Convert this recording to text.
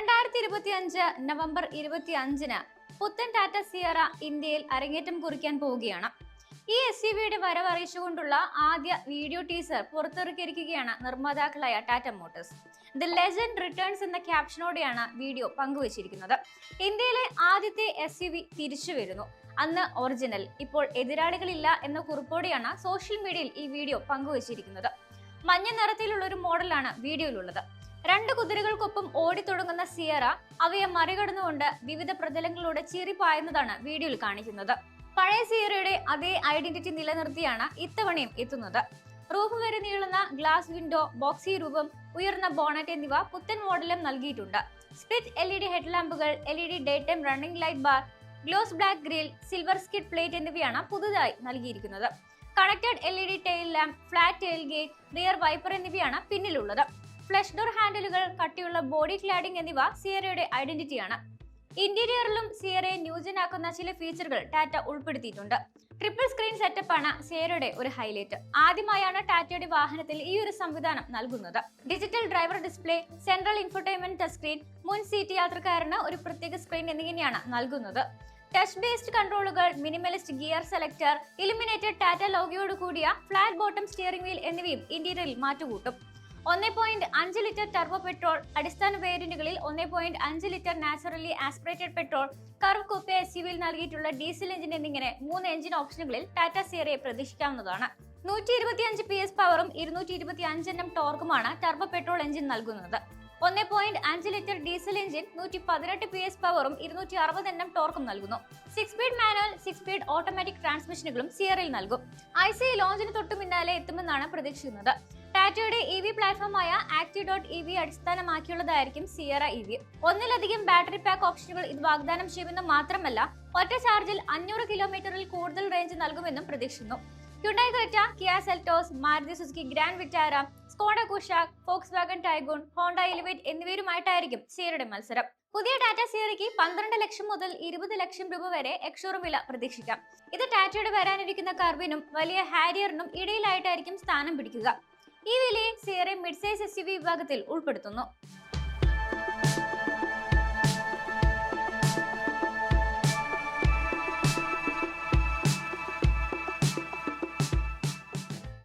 രണ്ടായിരത്തി ഇരുപത്തി അഞ്ച് നവംബർ ഇരുപത്തി അഞ്ചിന് പുത്തൻ ടാറ്റ സിയറ ഇന്ത്യയിൽ അരങ്ങേറ്റം കുറിക്കാൻ പോവുകയാണ്. ഈ എസ് യു വിയുടെ വരവ് അറിയിച്ചുകൊണ്ടുള്ള ആദ്യ വീഡിയോ ടീസർ പുറത്തിറക്കിയിരിക്കുകയാണ് നിർമ്മാതാക്കളായ Tata motors. The legend returns എന്ന ക്യാപ്ഷനോടെയാണ് വീഡിയോ പങ്കുവച്ചിരിക്കുന്നത്. ഇന്ത്യയിലെ ആദ്യത്തെ എസ് യു വി തിരിച്ചു വരുന്നു. അന്ന് ഒറിജിനൽ ഇപ്പോൾ എതിരാളികളില്ല എന്ന കുറിപ്പോടെയാണ് സോഷ്യൽ മീഡിയയിൽ ഈ വീഡിയോ പങ്കുവച്ചിരിക്കുന്നത്. മഞ്ഞ നിറത്തിലുള്ള ഒരു മോഡലാണ് വീഡിയോയിലുള്ളത്. രണ്ട് കുതിരകൾക്കൊപ്പം ഓടിത്തുടങ്ങുന്ന സിയറ അവയെ മറികടന്നുകൊണ്ട് വിവിധ പ്രതലങ്ങളിലൂടെ ചീറിപ്പായുന്നതാണ് വീഡിയോയിൽ കാണിക്കുന്നത്. പഴയ സിയറയുടെ അതേ ഐഡന്റിറ്റി നിലനിർത്തിയാണ് ഇത്തവണയും എത്തുന്നത്. റൂഫ് വരെ നീളുന്ന ഗ്ലാസ് വിൻഡോ ബോക്സി രൂപം ഉയർന്ന ബോണറ്റ് എന്നിവ പുത്തൻ മോഡലും നൽകിയിട്ടുണ്ട്. Split L E D ഹെഡ്ലാമ്പുകൾ L E D daytime running light bar gloss black grille silver skid plate എന്നിവയാണ് പുതുതായി നൽകിയിരിക്കുന്നത്. Connected L E D tail lamp flat tail gate rear wiper എന്നിവയാണ് പിന്നിലുള്ളത്. ഫ്ലഷ് ഡോർ ഹാൻഡിലുകൾ കട്ടിയുള്ള ബോഡി ക്ലാഡിംഗ് എന്നിവ സിയറയുടെ ഐഡന്റിറ്റിയാണ്. ഇന്റീരിയറിലും സിയറയെ ന്യൂജനാക്കുന്ന ചില ഫീച്ചറുകൾ ടാറ്റ ഉൾപ്പെടുത്തിയിട്ടുണ്ട്. ട്രിപ്പിൾ സ്ക്രീൻ സെറ്റപ്പാണ് സിയറയുടെ ഒരു ഹൈലൈറ്റ്. ആദ്യമായാണ് ടാറ്റയുടെ വാഹനത്തിൽ ഈ ഒരു സംവിധാനം നൽകുന്നത്. Digital driver display central infotainment touch screen മുൻ സീറ്റ് യാത്രക്കാരന് ഒരു പ്രത്യേക സ്ക്രീൻ എന്നിങ്ങനെയാണ് നൽകുന്നത്. Touch based കൺട്രോളുകൾ minimalist gear selector illuminated Tata ലോഗിയോട് കൂടിയ ഫ്ലാറ്റ് ബോട്ടം സ്റ്റിയറിംഗ് വീൽ എന്നിവയും ഇന്റീരിയറിൽ മാറ്റുകൂട്ടും. ഒന്നേ പോയിന്റ് അഞ്ച് ലിറ്റർ ടർബോ പെട്രോൾ അടിസ്ഥാന വേരിയന്റുകളിൽ ഒന്നേ പോയിന്റ് അഞ്ച് litre naturally aspirated petrol Curvv coupe S യുവിൽ നൽകിയിട്ടുള്ള ഡീസൽ എഞ്ചിൻ എന്നിങ്ങനെ മൂന്ന് എഞ്ചിൻ ഓപ്ഷനുകളിൽ ടാറ്റ സിയറയെ പ്രതീക്ഷിക്കാവുന്നതാണ്. നൂറ്റി ഇരുപത്തിയഞ്ച് പി എസ് പവറും ഇരുന്നൂറ്റി ഇരുപത്തി അഞ്ച് എണ്ണം ടോർക്കുമാണ് ടർബോ പെട്രോൾ എഞ്ചിൻ നൽകുന്നത്. ഒന്നേ പോയിന്റ് അഞ്ച് ലിറ്റർ ഡീസൽ എഞ്ചിൻ നൂറ്റി പതിനെട്ട് പി എസ് പവറും ഇരുന്നൂറ്റി അറുപത് എണ്ണം ടോർക്കും നൽകുന്നു. Six speed manual six speed automatic ട്രാൻസ്മിഷനുകളും സിയറിൽ നൽകും. ഐ സി ലോഞ്ചിന് തൊട്ടു പിന്നാലെ എത്തുമെന്നാണ് പ്രതീക്ഷിക്കുന്നത്. ടാറ്റയുടെ ഇ വി പ്ലാറ്റ്ഫോമായ ആക്ടി ഡോട്ട് ഇ വി അടിസ്ഥാനമാക്കിയുള്ളതായിരിക്കും സിയറ ഇ വി ഒന്നിലധികം ബാറ്ററി പാക്ക് ഓപ്ഷനുകൾ ഇത് വാഗ്ദാനം ചെയ്യുമെന്ന് മാത്രമല്ല ഒറ്റ ചാർജിൽ അഞ്ഞൂറ് കിലോമീറ്ററിൽ കൂടുതൽ റേഞ്ച് നൽകുമെന്നും പ്രതീക്ഷിക്കുന്നു. Hyundai Creta Kia Seltos Maruti Suzuki Grand Vitara Skoda Kushaq Volkswagen Taigun Honda Elevate എന്നിവരുമായിട്ടായിരിക്കും സിയറയുടെ മത്സരം. പുതിയ ടാറ്റ സിയറിക്ക് പന്ത്രണ്ട് ലക്ഷം മുതൽ ഇരുപത് ലക്ഷം രൂപ വരെ എക്സ്ഷോറും വില പ്രതീക്ഷിക്കാം. ഇത് ടാറ്റയുടെ വരാനിരിക്കുന്ന കർവിനും വലിയ ഹാരിയറിനും ഇടയിലായിട്ടായിരിക്കും സ്ഥാനം പിടിക്കുക. ഈ വിലയെ സിയറെ mid size S U V വിഭാഗത്തിൽ ഉൾപ്പെടുത്തുന്നു.